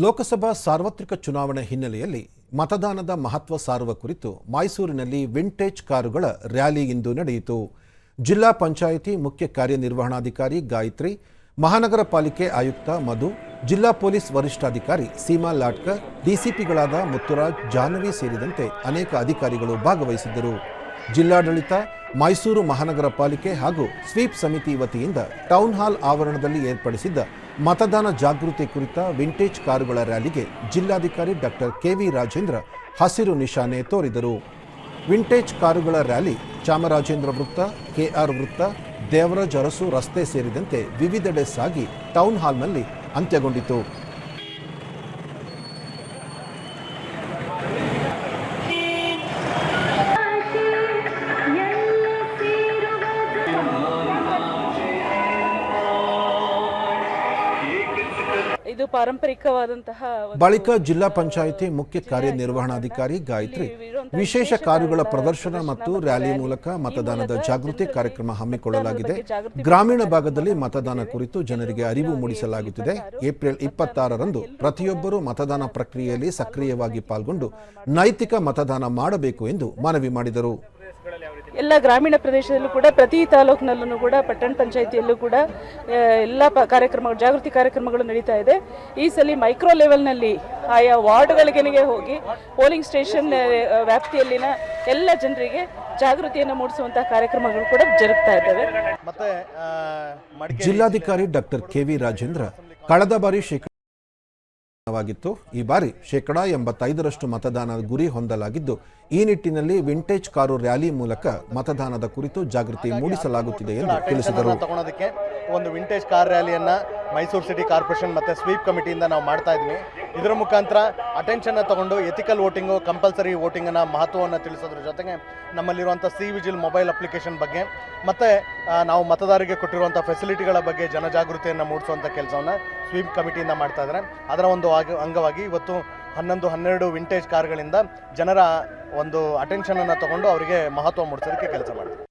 ಲೋಕಸಭಾ ಸಾರ್ವತ್ರಿಕ ಚುನಾವಣೆ ಹಿನ್ನೆಲೆಯಲ್ಲಿ ಮತದಾನದ ಮಹತ್ವ ಸಾರುವ ಕುರಿತು ಮೈಸೂರಿನಲ್ಲಿ ವಿಂಟೇಜ್ ಕಾರುಗಳ ರ್ಯಾಲಿ ಇಂದು ನಡೆಯಿತು. ಜಿಲ್ಲಾ ಪಂಚಾಯಿತಿ ಮುಖ್ಯ ಕಾರ್ಯನಿರ್ವಹಣಾಧಿಕಾರಿ ಗಾಯತ್ರಿ, ಮಹಾನಗರ ಪಾಲಿಕೆ ಆಯುಕ್ತ ಮಧು, ಜಿಲ್ಲಾ ಪೊಲೀಸ್ ವರಿಷ್ಠಾಧಿಕಾರಿ ಸೀಮಾ ಲಾಟ್ಕರ್, ಡಿಸಿಪಿಗಳಾದ ಮುತ್ತುರಾಜ್, ಜಾಹ್ನವಿ ಸೇರಿದಂತೆ ಅನೇಕ ಅಧಿಕಾರಿಗಳು ಭಾಗವಹಿಸಿದ್ದರು. ಜಿಲ್ಲಾಡಳಿತ, ಮೈಸೂರು ಮಹಾನಗರ ಪಾಲಿಕೆ ಹಾಗೂ ಸ್ವೀಪ್ ಸಮಿತಿ ವತಿಯಿಂದ ಟೌನ್ ಹಾಲ್ ಆವರಣದಲ್ಲಿ ಏರ್ಪಡಿಸಿದ್ದ ಮತದಾನ ಜಾಗೃತಿ ಕುರಿತ ವಿಂಟೇಜ್ ಕಾರುಗಳ ರ್ಯಾಲಿಗೆ ಜಿಲ್ಲಾಧಿಕಾರಿ ಡಾಕ್ಟರ್ ಕೆವಿ ರಾಜೇಂದ್ರ ಹಸಿರು ನಿಶಾನೆ ತೋರಿದರು. ವಿಂಟೇಜ್ ಕಾರುಗಳ ರ್ಯಾಲಿ ಚಾಮರಾಜೇಂದ್ರ ವೃತ್ತ, ಕೆಆರ್ ವೃತ್ತ, ದೇವರಾಜ್ ಅರಸು ರಸ್ತೆ ಸೇರಿದಂತೆ ವಿವಿಧೆಡೆ ಸಾಗಿ ಟೌನ್ ಹಾಲ್ನಲ್ಲಿ ಅಂತ್ಯಗೊಂಡಿತು. ಇದು ಪಾರಂಪರಿಕವಾದಂತಹ ಬಳಿಕ ಜಿಲ್ಲಾ ಪಂಚಾಯಿತಿ ಮುಖ್ಯ ಕಾರ್ಯನಿರ್ವಹಣಾಧಿಕಾರಿ ಗಾಯತ್ರಿ ವಿಶೇಷ ಕಾರುಗಳ ಪ್ರದರ್ಶನ ಮತ್ತು ರ್ಯಾಲಿ ಮೂಲಕ ಮತದಾನದ ಜಾಗೃತಿ ಕಾರ್ಯಕ್ರಮ ಹಮ್ಮಿಕೊಳ್ಳಲಾಗಿದೆ. ಗ್ರಾಮೀಣ ಭಾಗದಲ್ಲಿ ಮತದಾನ ಕುರಿತು ಜನರಿಗೆ ಅರಿವು ಮೂಡಿಸಲಾಗುತ್ತಿದೆ. ಏಪ್ರಿಲ್ ಇಪ್ಪತ್ತಾರರಂದು ಪ್ರತಿಯೊಬ್ಬರೂ ಮತದಾನ ಪ್ರಕ್ರಿಯೆಯಲ್ಲಿ ಸಕ್ರಿಯವಾಗಿ ಪಾಲ್ಗೊಂಡು ನೈತಿಕ ಮತದಾನ ಮಾಡಬೇಕು ಎಂದು ಮನವಿ ಮಾಡಿದರು. ಎಲ್ಲ ಗ್ರಾಮೀಣ ಪ್ರದೇಶದಲ್ಲೂ ಕೂಡ ಪ್ರತಿ ತಾಲೂಕಿನಲ್ಲೂ ಕೂಡ ಪಟ್ಟಣ ಪಂಚಾಯಿತಿಯಲ್ಲೂ ಕೂಡ ಎಲ್ಲ ಪ ಕಾರ್ಯಕ್ರಮಗಳು ಜಾಗೃತಿ ಕಾರ್ಯಕ್ರಮಗಳು ನಡೀತಾ ಇದೆ. ಈ ಸಲ ಮೈಕ್ರೋ ಲೆವೆಲ್ನಲ್ಲಿ ಆಯಾ ವಾರ್ಡ್ಗಳಿಗೆ ಹೋಗಿ ಪೋಲಿಂಗ್ ಸ್ಟೇಷನ್ ವ್ಯಾಪ್ತಿಯಲ್ಲಿನ ಎಲ್ಲ ಜನರಿಗೆ ಜಾಗೃತಿಯನ್ನು ಮೂಡಿಸುವಂತಹ ಕಾರ್ಯಕ್ರಮಗಳು ಕೂಡ ಜರುಗ್ತಾ ಇದ್ದಾವೆ. ಮತ್ತೆ ಜಿಲ್ಲಾಧಿಕಾರಿ ಡಾಕ್ಟರ್ ಕೆವಿ ರಾಜೇಂದ್ರ ಕಳೆದ ಬಾರಿ ಶೇಕಡ ವಾಗಿತ್ತು. ಈ ಬಾರಿ ಶೇಕಡ ಎಂಬತ್ತೈದರಷ್ಟು ಮತದಾನದ ಗುರಿ ಹೊಂದಲಾಗಿದ್ದು ಈ ನಿಟ್ಟಿನಲ್ಲಿ ವಿಂಟೇಜ್ ಕಾರು ರ್ಯಾಲಿ ಮೂಲಕ ಮತದಾನದ ಕುರಿತು ಜಾಗೃತಿ ಮೂಡಿಸಲಾಗುತ್ತಿದೆ ಎಂದು ತಿಳಿಸಿದರು. ಒಂದು ವಿಂಟೇಜ್ ಕಾರ್ ರ್ಯಾಲಿಯನ್ನ ಮೈಸೂರು ಸಿಟಿ ಕಾರ್ಪೊರೇಷನ್ ಮತ್ತು ಸ್ವೀಪ್ ಕಮಿಟಿಯಿಂದ ನಾವು ಮಾಡ್ತಾ ಇದ್ವಿ. ಇದರ ಮುಖಾಂತರ ಅಟೆನ್ಷನ್ನ ತಗೊಂಡು ಎಥಿಕಲ್ ವೋಟಿಂಗು ಕಂಪಲ್ಸರಿ ವೋಟಿಂಗನ್ನು ಮಹತ್ವವನ್ನು ತಿಳಿಸೋದ್ರ ಜೊತೆಗೆ ನಮ್ಮಲ್ಲಿರುವಂಥ ಸಿ ವಿಜಿಲ್ ಮೊಬೈಲ್ ಅಪ್ಲಿಕೇಶನ್ ಬಗ್ಗೆ ಮತ್ತು ನಾವು ಮತದಾರರಿಗೆ ಕೊಟ್ಟಿರುವಂಥ ಫೆಸಿಲಿಟಿಗಳ ಬಗ್ಗೆ ಜನಜಾಗೃತಿಯನ್ನು ಮೂಡಿಸುವಂಥ ಕೆಲಸವನ್ನು ಸ್ವೀಪ್ ಕಮಿಟಿಯಿಂದ ಮಾಡ್ತಾ ಇದ್ದಾರೆ ಅದರ ಒಂದು ಅಂಗವಾಗಿ ಇವತ್ತು ಹನ್ನೊಂದು, ಹನ್ನೆರಡು ವಿಂಟೇಜ್ ಕಾರ್ಗಳಿಂದ ಜನರ ಒಂದು ಅಟೆನ್ಷನನ್ನು ತಗೊಂಡು ಅವರಿಗೆ ಮಹತ್ವ ಮೂಡಿಸೋದಕ್ಕೆ ಕೆಲಸ ಮಾಡ್ತೀವಿ